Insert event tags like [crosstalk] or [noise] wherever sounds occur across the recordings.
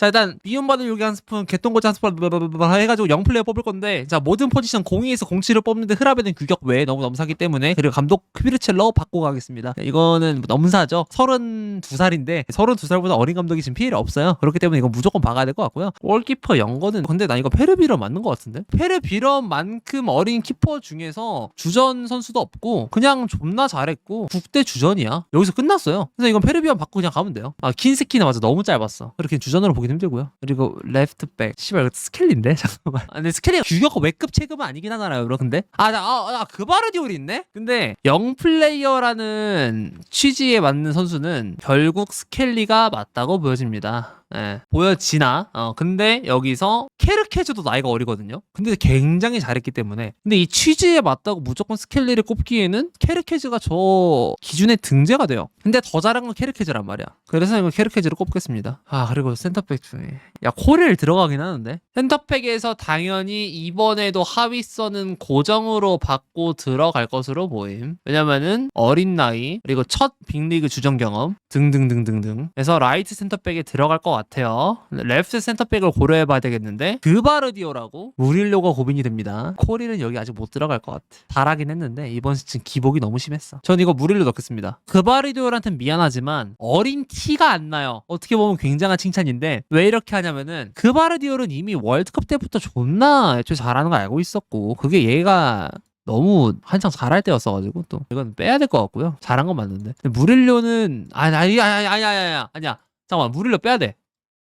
자 일단 미움받을 요기 한 스푼 개똥꼬치 한 스푼 blablabla 해가지고 0플레이어 뽑을 건데 자 모든 포지션 02에서 07을 뽑는데 흐라베는 규격 외에 너무 넘사기 때문에 그리고 감독 큐비르첼러 받고 가겠습니다. 이거는 넘사죠. 32살인데 32살보다 어린 감독이 지금 피해를 없어요. 그렇기 때문에 이건 무조건 박아야 될 것 같고요. 골키퍼 연거는 근데 나 이거 페르비런 맞는 것 같은데? 페르비런만큼 어린 키퍼 중에서 주전 선수도 없고 그냥 존나 잘했고 국대 주전이야. 여기서 끝났어요. 그래서 이건 페르비언 받고 그냥 가면 돼요. 아 킨스키는 맞아. 너무 짧았어. 그렇게 주전으로 보기 힘들고요. 그리고 레프트백 씨발 스켈리인데? [laughs] 잠깐만. 아, 근데 스켈리가 규격 외급 체급은 아니긴 하잖아요 근데? 아그 아, 아, 그 바르디올이 있네? 근데 영 플레이어라는 취지에 맞는 선수는 결국 스켈리가 맞다고 보여집니다 예, 보여지나? 어 근데 여기서 케르케즈도 나이가 어리거든요. 근데 굉장히 잘했기 때문에. 근데 이 취지에 맞다고 무조건 스켈리를 꼽기에는 케르케즈가 저 기준에 등재가 돼요. 근데 더 잘한 건 케르케즈란 말이야. 그래서 이거 케르케즈를 꼽겠습니다. 아 그리고 센터백 중에. 야 코렐 들어가긴 하는데. 센터백에서 당연히 이번에도 하위선은 고정으로 받고 들어갈 것으로 보임. 왜냐면은 어린 나이 그리고 첫 빅리그 주전 경험 등등등등등. 그래서 라이트 센터백에 들어갈 것 같아요. 레프트 센터백을 고려해 봐야 되겠는데 그바르디오라고 무릴로가 고민이 됩니다. 코릴은 여기 아직 못 들어갈 것 같아. 잘하긴 했는데 이번 시즌 기복이 너무 심했어. 전 이거 무릴로 넣겠습니다. 그바르디오한테는 미안하지만 어린 티가 안 나요. 어떻게 보면 굉장한 칭찬인데 왜 이렇게 하냐면은 그바르디오는 이미 월드컵 때부터 존나 애초에 잘하는 거 알고 있었고 그게 얘가 너무 한창 잘할 때였어가지고 또 이건 빼야 될 것 같고요. 잘한 건 맞는데 근데 무릴로는 아니 아니 아니 아니 아니 아니 아니야 잠깐만 무릴로 빼야 돼.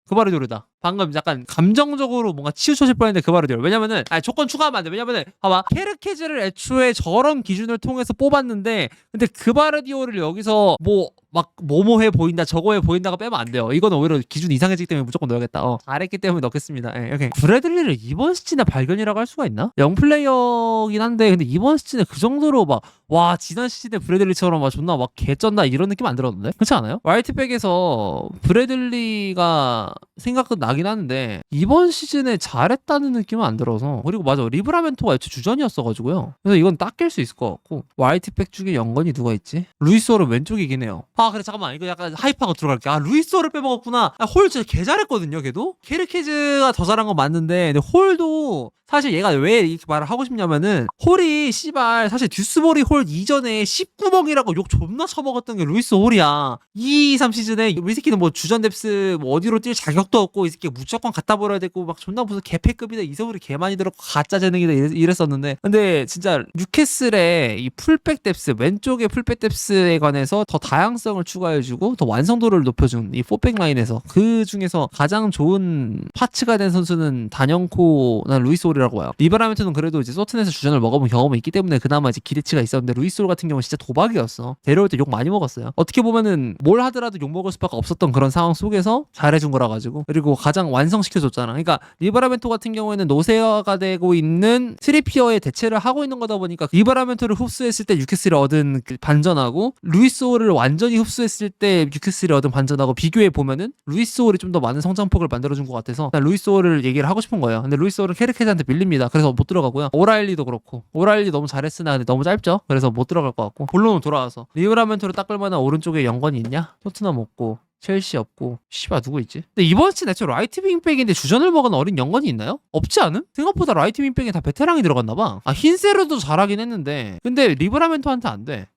그바르디오르다. 방금 약간 감정적으로 뭔가 치우쳐질 뻔했는데 그바르디오르. 왜냐면은 아니 조건 추가하면 안 돼. 왜냐면은 봐봐 케르케즈를 애초에 저런 기준을 통해서 뽑았는데 근데 그바르디오를 여기서 뭐 막 뭐뭐해 보인다 저거해 보인다가 빼면 안 돼요. 이거는 오히려 기준 이상해지기 때문에 무조건 넣어야겠다. 어, 잘했기 때문에 넣겠습니다. 예, 이렇게 브래들리를 이번 시즌에 발견이라고 할 수가 있나? 영 플레이어긴 한데 근데 이번 시즌에 그 정도로 막 와 지난 시즌에 브래들리처럼 막 존나 막 개쩐다 이런 느낌 안 들었는데 그렇지 않아요? 와이트백에서 브래들리가 생각은 나긴 하는데 이번 시즌에 잘했다는 느낌은 안 들어서 그리고 맞아 리브라멘토가 애초 주전이었어가지고요. 그래서 이건 닦일 수 있을 것 같고 와이트백 중에 연건이 누가 있지? 루이스오는 왼쪽이긴 해요. 아 그래 잠깐만. 이거 약간 하이파가 들어갈게. 아 루이스오를 빼먹었구나. 아, 홀 진짜 개 잘했거든요 걔도? 케르케즈가 더 잘한 건 맞는데 근데 홀도 사실 얘가 왜 이렇게 말을 하고 싶냐면은 홀이 씨발 사실 듀스버리 홀 이전에 19멍이라고 욕 존나 쳐먹었던 게 루이스 홀이야. 2, 3 시즌에 이 새끼는 뭐 주전 뎁스 뭐 어디로 뛸 자격도 없고 이 새끼 무조건 갖다 버려야 되고 막 존나 무슨 개패급이다. 이서울이 개 많이 들었고 가짜 재능이다 이랬- 이랬 었는데 근데 진짜 뉴캐슬의 이 풀백 뎁스 왼쪽의 풀백 뎁스에 관해서 더 다양성을 추가해주고 더 완성도를 높여준 이 포백 라인에서 그 중에서 가장 좋은 파츠가 된 선수는 단연코나 루이스 홀 이라고 봐요. 리버라멘트는 그래도 이제 소튼에서 주전을 먹어본 경험이 있기 때문에 그나마 이제 기대치가 있었는데 루이스 홀 같은 경우는 진짜 도박이었어. 데려올 때 욕 많이 먹었어요. 어떻게 보면은 뭘 하더라도 욕 먹을 수밖에 없었던 그런 상황 속에서 잘해준 거라 가지고 그리고 가장 완성시켜줬잖아. 그러니까 리버라멘토 같은 경우에는 노세어가 되고 있는 트리피어의 대체를 하고 있는 거다 보니까 리버라멘토를 흡수했을 때 유캐스를 얻은 그 반전하고 루이스 홀을 완전히 흡수했을 때 유캐스를 얻은 반전하고 비교해 보면은 루이스 홀이 좀 더 많은 성장폭을 만들어준 것 같아서 난 루이스 홀을 얘기를 하고 싶은 거예요. 근데 루이스 홀은 케르케즈한테 밀립니다. 그래서 못 들어가고요. 오라일리도 그렇고 오라일리 너무 잘했으나 근데 너무 짧죠. 그래서 못 들어갈 것 같고 본론은 돌아와서 리버라멘토를 닦을 만한 오른쪽에 연건이 있냐? 토트넘 없고 첼시 없고 씨발 누구 있지? 근데 이번 시즌 애초 라이트 윙백인데 주전을 먹은 어린 연건이 있나요? 없지 않음? 생각보다 라이트 윙백에 다 베테랑이 들어갔나 봐. 아 흰세르도 잘하긴 했는데 근데 리브라멘토한테 안 돼.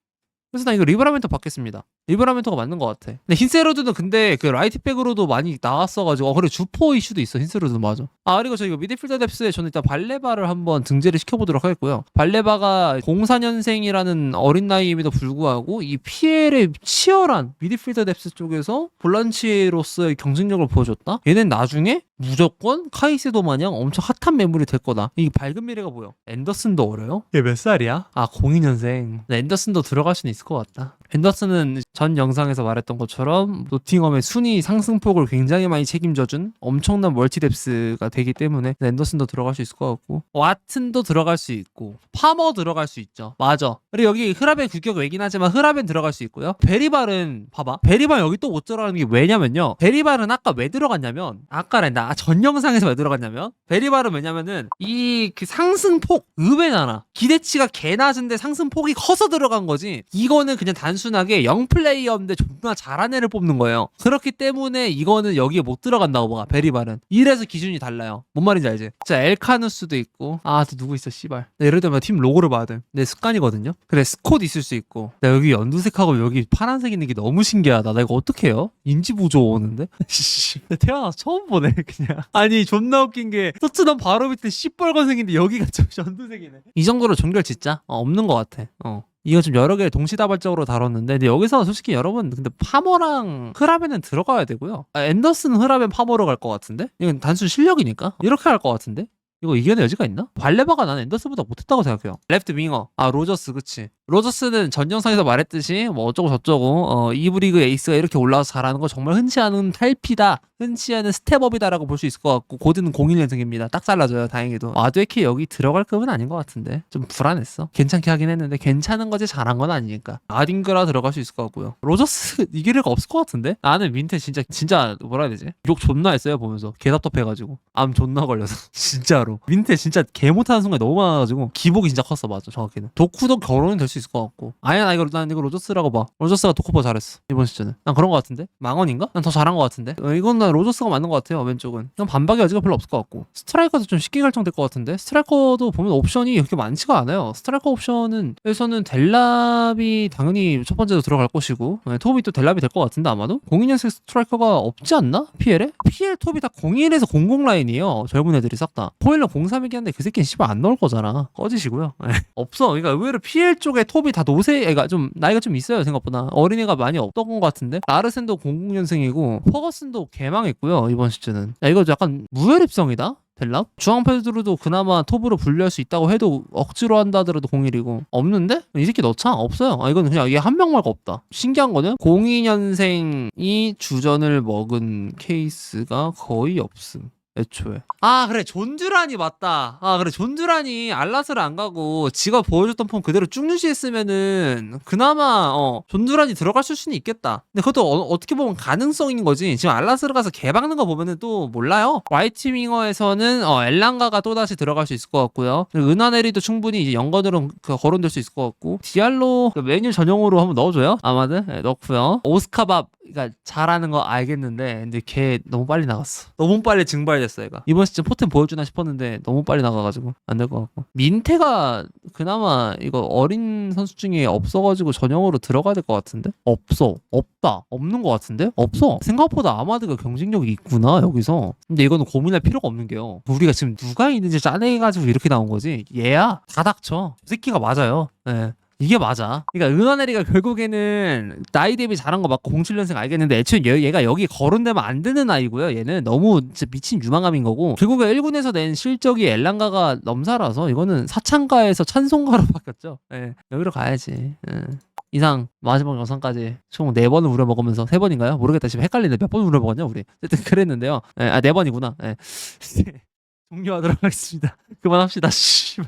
그래서 나 이거 리브라멘토 받겠습니다. 리브라멘토가 맞는 것 같아. 근데 흰세로드는 근데 그 라이트백으로도 많이 나왔어가지고 어 그래 주포 이슈도 있어 흰세로드 맞아. 아 그리고 저 이거 미드필더 뎁스에 저는 일단 발레바를 한번 등재를 시켜보도록 하겠고요. 발레바가 04년생이라는 어린 나이임에도 불구하고 이 PL의 치열한 미드필더 뎁스 쪽에서 볼란치로서의 경쟁력을 보여줬다. 얘는 나중에 무조건 카이세도 마냥 엄청 핫한 매물이 될 거다. 이 밝은 미래가 보여. 앤더슨도 어려요? 얘 몇 살이야? 아 02년생. 앤더슨도 들어갈 수는 있을 것 같다. 앤더슨은 전 영상에서 말했던 것처럼 노팅엄의 순위 상승폭을 굉장히 많이 책임져준 엄청난 멀티뎁스가 되기 때문에 앤더슨도 들어갈 수 있을 것 같고 와튼도 들어갈 수 있고 파머 들어갈 수 있죠. 맞아. 그리고 여기 흐라벤 규격 외긴 하지만 흐라벤 들어갈 수 있고요. 베리발은 봐봐. 베리발 여기 또 못 들어가는 게 왜냐면요. 베리발은 아까 왜 들어갔냐면 아까란다. 전 영상에서 왜 들어갔냐면 베리발은 왜냐면은 이 그 상승폭 의외 나나 기대치가 개 낮은데 상승폭이 커서 들어간 거지. 이거는 그냥 단순 단순하게 영 플레이어인데 존나 잘한 애를 뽑는 거예요. 그렇기 때문에 이거는 여기에 못 들어간다고 봐. 베리발은. 이래서 기준이 달라요. 뭔 말인지 알지? 자, 엘카누스도 있고. 아, 또 누구 있어, 씨발. 나 예를 들면 팀 로고를 봐야 돼. 내 습관이거든요. 그래, 스콧 있을 수 있고. 나 여기 연두색하고 여기 파란색 있는 게 너무 신기하다. 나 이거 어떻게 해요? 인지 부조 오는데? [laughs] 씨, 나 태어나서 처음 보네, 그냥. 아니, 존나 웃긴 게 토트넘 바로 밑에 씨뻘건색인데 여기가 좀 [laughs] 연두색이네. 이 정도로 종결 진짜 어, 없는 것 같아. 어. 이거 좀 여러 개 동시다발적으로 다뤘는데 근데 여기서 솔직히 여러분 근데 파머랑 흐라벤은 들어가야 되고요. 아, 앤더슨 흐라벤 파머로 갈 것 같은데? 이건 단순 실력이니까 이렇게 할것 같은데? 이거 이겨낼 여지가 있나? 발레바가 나는 앤더슨보다 못했다고 생각해요. 레프트 윙어. 아 로저스 그치. 로저스는 전 영상에서 말했듯이 뭐 어쩌고 저쩌고 어, 이브 리그 에이스가 이렇게 올라와서 잘하는 거 정말 흔치 않은 탈피다. 흔치 않은 스텝업이다라고 볼 수 있을 것 같고 고드는 01년생입니다. 딱 잘라줘요. 다행히도. 아드에키 여기 들어갈 급은 아닌 것 같은데 좀 불안했어. 괜찮게 하긴 했는데 괜찮은 거지 잘한 건 아니니까. 아딩그라 들어갈 수 있을 것 같고요. 로저스 [laughs] 이길 리가 없을 것 같은데? 나는 민태 진짜 진짜 뭐라 해야 되지? 욕 존나 했어요 보면서 개답답해가지고 암 존나 걸려서 [laughs] 진짜로 민태 진짜 개 못하는 순간 이 너무 많아가지고 기복이 진짜 컸어 맞아 정확히는 도쿠도 결혼이 될수 있을 것 같고 아니야 나 이거 난 이거 로저스라고 봐 로저스가 도쿠퍼 잘했어 이번 시즌은 난 그런 것 같은데 망원인가? 난 더 잘한 것 같은데 어, 이건 난 로저스가 맞는 것 같아요 왼쪽은. 그냥 반박의 여지가 별로 없을 것 같고. 스트라이커도 좀 쉽게 결정될 것 같은데. 스트라이커도 보면 옵션이 그렇게 많지가 않아요. 스트라이커 옵션은 에서는 델랍이 당연히 첫 번째로 들어갈 것이고 네, 톱이 또 델랍이 될 것 같은데 아마도? 02년생 스트라이커가 없지 않나? PL에? PL 톱이 다 01에서 00 라인이에요. 젊은 애들이 싹 다. 포일러 03이긴 한데 그 새끼는 씨발 안 나올 거잖아. 꺼지시고요. 네. [laughs] 없어. 그러니까 의외로 PL 쪽에 톱이 다 노세 애가 좀 나이가 좀 있어요 생각보다. 어린애가 많이 없던 것 같은데. 라르센도 00년생이고 퍼거슨도 개망 했고요 이번 시즌은 야, 이거 약간 무혈입성이다 델랍? 중앙 패드로도 그나마 톱으로 분류할 수 있다고 해도 억지로 한다 하더라도 01이고 없는데? 이 새끼 넣자? 없어요 아 이건 그냥 얘 한 명 말고 없다 신기한 거는 02년생이 주전을 먹은 케이스가 거의 없음 애초에. 아 그래. 존듀란이 맞다. 아 그래. 존듀란이 알라스를 안 가고 지가 보여줬던 폼 그대로 쭉 유지했으면은 그나마 어 존듀란이 들어갈 수는 있겠다. 근데 그것도 어, 떻게 보면 가능성인 거지. 지금 알라스를 가서 개박는 거 보면은 또 몰라요. 화이트 윙어에서는 어 엘랑가가 또 다시 들어갈 수 있을 것 같고요. 은하네리도 충분히 이제 연거으로 그 거론될 수 있을 것 같고. 디알로 그 메뉴 전용으로 한번 넣어줘요. 아마드 네, 넣고요. 오스카밥 그러니까 잘하는 거 알겠는데 근데 걔 너무 빨리 나갔어. 너무 빨리 증발됐어 얘가. 이번 시즌 포텐 보여주나 싶었는데 너무 빨리 나가가지고 안 될 것 같고. 민태가 그나마 이거 어린 선수 중에 없어가지고 전형으로 들어가야 될 것 같은데? 없어. 없다. 없는 것 같은데? 없어. 생각보다 아마드가 경쟁력이 있구나 여기서. 근데 이거는 고민할 필요가 없는 게요. 우리가 지금 누가 있는지 짜내가지고 이렇게 나온 거지. 얘야 다 닥쳐. 그 새끼가 맞아요. 네. 이게 맞아. 그러니까 은하내리가 결국에는 나이 대비 잘한 거 맞고 07년생 알겠는데 애초에 얘, 얘가 여기 거론되면 안 되는 아이고요. 얘는 너무 진짜 미친 유망함인 거고 결국에 1군에서 낸 실적이 엘랑가가 넘사라서 이거는 사창가에서 찬송가로 [laughs] 바뀌었죠. 예. 여기로 가야지. 예. 이상 마지막 영상까지 총 4번을 우려 먹으면서 3번인가요? 모르겠다. 지금 헷갈리는데 몇 번 우려 먹었냐 우리. 어쨌든 그랬는데요. 예. 아 4번이구나. 예. [laughs] 종료하도록 하겠습니다. 그만합시다. [laughs] 씨.